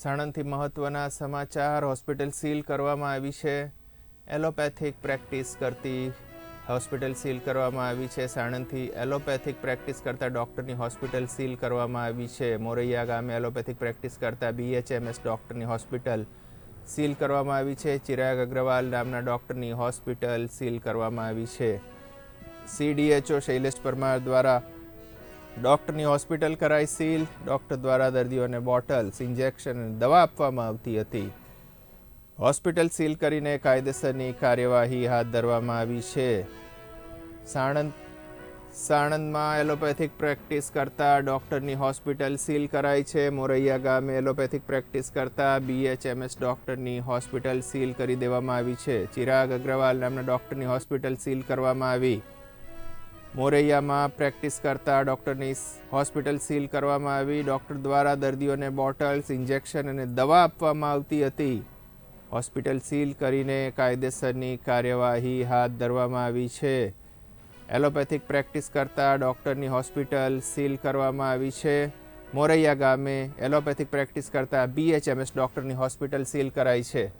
સાણંદથી મહત્ત્વના સમાચાર. Hospital seal કરવામાં આવી છે. એલોપેથિક પ્રેક્ટિસ કરતી હોસ્પિટલ સીલ કરવામાં આવી છે. સાણંદથી એલોપેથિક પ્રેક્ટિસ કરતા ડૉક્ટરની હોસ્પિટલ સીલ કરવામાં આવી છે. મોરૈયા ગામે એલોપેથિક પ્રેક્ટિસ કરતા બીએચએમએસ ડૉક્ટરની હોસ્પિટલ સીલ કરવામાં આવી છે. ચિરાગ અગ્રવાલ નામના ડૉક્ટરની હોસ્પિટલ સીલ કરવામાં આવી છે. સીડીએચઓ શૈલેષ પરમાર દ્વારા ડૉક્ટરની હોસ્પિટલ કરાઈ સીલ, ડૉક્ટર દ્વારા દર્દીઓને બોટલ્સ, ઇન્જેક્શન અને દવા આપવામાં આવતી હતી. હોસ્પિટલ સીલ કરીને કાયદેસરની કાર્યવાહી હાથ ધરવામાં આવી છે. સાણંદ, સાણંદમાં એલોપેથિક પ્રેક્ટિસ કરતા ડૉક્ટરની હોસ્પિટલ સીલ કરાઈ છે. મોરૈયા ગામે એલોપેથિક પ્રેક્ટિસ કરતા બીએચએમએસ ડૉક્ટરની હોસ્પિટલ સીલ કરી દેવામાં આવી છે. ચિરાગ અગ્રવાલ નામના ડૉક્ટરની હોસ્પિટલ સીલ કરવામાં આવી. મોરૈયામાં પ્રેક્ટિસ કરતા ડૉક્ટરની હોસ્પિટલ સીલ કરવામાં આવી. ડૉક્ટર દ્વારા દર્દીઓને બોટલ્સ, ઇન્જેક્શન અને દવા આપવામાં આવતી હતી. હોસ્પિટલ સીલ કરીને કાયદેસરની કાર્યવાહી હાથ ધરવામાં આવી છે. એલોપેથિક પ્રેક્ટિસ કરતા ડૉક્ટરની હોસ્પિટલ સીલ કરવામાં આવી છે. મોરૈયા ગામે એલોપેથિક પ્રેક્ટિસ કરતા બીએચએમએસ ડૉક્ટરની હોસ્પિટલ સીલ કરાઈ છે.